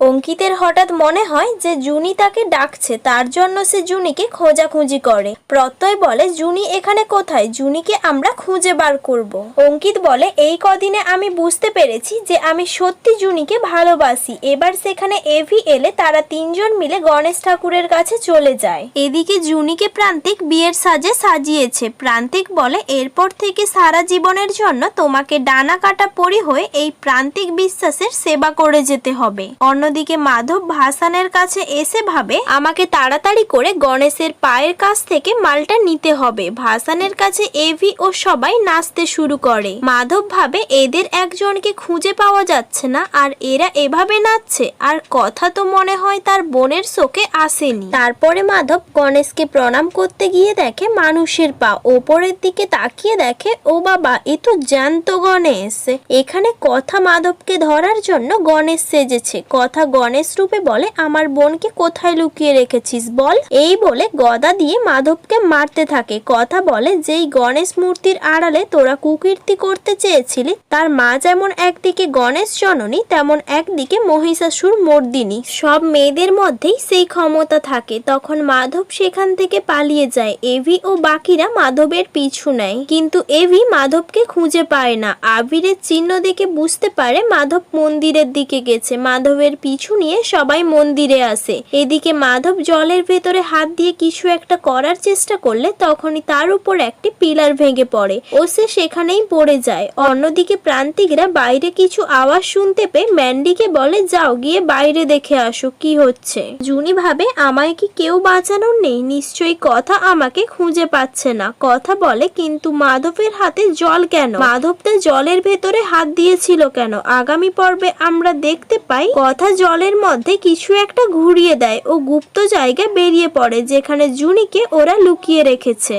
অঙ্কিতের হঠাৎ মনে হয় যে জুনি তাকে ডাকছে, তার জন্য সে জুনিকে খোঁজাখুঁজি করে। প্রত্যয় বলে, জুনি এখানে কোথায়? জুনিকে আমরা খুঁজে বার করব। অঙ্কিত বলে, এই কদিনে আমি বুঝতে পেরেছি যে আমি সত্যি জুনিকে ভালোবাসি। এবার সেখানে এভি এলে তারা তিনজন মিলে গণেশ ঠাকুরের কাছে চলে যায়। এদিকে জুনিকে প্রান্তিক বিয়ের সাজে সাজিয়েছে। প্রান্তিক বলে, এরপর থেকে সারা জীবনের জন্য তোমাকে ডানা কাটা পরি হয়ে এই প্রান্তিক বিশ্বাসের সেবা করে যেতে হবে। অন্যদিকে মাধব ভাসানের কাছে এসে ভাবে, আমাকে তাড়াতাড়ি করে গণেশের পায়ের কাছ থেকে মালটা নিতে হবে। ভাসানের কাছে এভি ও সবাই নাচতে শুরু করে। মাধব ভাবে, এদের একজনকে খুঁজে পাওয়া যাচ্ছে না, আর এরা এভাবে নাচছে, আর কথা তো মনে হয় তার বোনের চোখে আসেনি। তারপরে মাধব গণেশকে প্রণাম করতে গিয়ে দেখে মানুষের পা, ওপরের দিকে তাকিয়ে দেখে, ও বাবা, এ তো জ্যান্ত গণেশ। এখানে কথা মাধবকে ধরার জন্য গণেশ সেজেছে, কথা গণেশ রূপে বলে, আমার বোনকে কোথায় লুকিয়ে রেখেছিস বল? এই বলে গদা দিয়ে মাধবকে মারতে থাকে। কথা বলে, যেই গণেশ মূর্তির আড়ালে তোরা কুকীর্তি করতে চেয়েছিলি, তার মা যেমন একদিকে গণেশ জননী, তেমন একদিকে মহিষাসুর মর্দিনী। সব মেয়েদের মধ্যেই সেই ক্ষমতা থাকে। তখন মাধব সেখান থেকে পালিয়ে যায়। এভি ও বাকিরা মাধবের পিছু নেয়। কিন্তু এভি মাধবকে খুঁজে পায় না। আবিরের চিহ্ন দেখে বুঝতে পারে, মাধব মন্দিরের দিকে গেছে। মাধবের পিছু নিয়ে সবাই মন্দিরে আসে। এদিকে মাধব জলের ভেতরে হাত দিয়ে কিছু একটা করার চেষ্টা করলে তখনই তার উপর একটি পিলার ভেঙে পড়ে। ও সে সেখানেই পড়ে যায়। অন্যদিকে প্রান্তিকরা বাইরে কিছু আওয়াজ শুনতে পেয়ে ম্যান্ডিকে বলে, যাও, গিয়ে বাইরে দেখে আসো, কি হচ্ছে? জুনি ভাবে, আমায় কি কেউ বাঁচানোর নেই? নিশ্চয়ই কথা আমাকে খুঁজে পাচ্ছে না। কথা বলে, কিন্তু মাধবের হাতে জল কেন? মাধব তো জলের ভেতরে হাত দিয়েছিল কেন? আগামী পর্বে আমরা দেখতে পাই। কথা জলের মধ্যে কিছু একটা ঘুরিয়ে দেয় ও গুপ্ত জায়গায় বেরিয়ে পড়ে, যেখানে জুনিকে ওরা লুকিয়ে রেখেছে।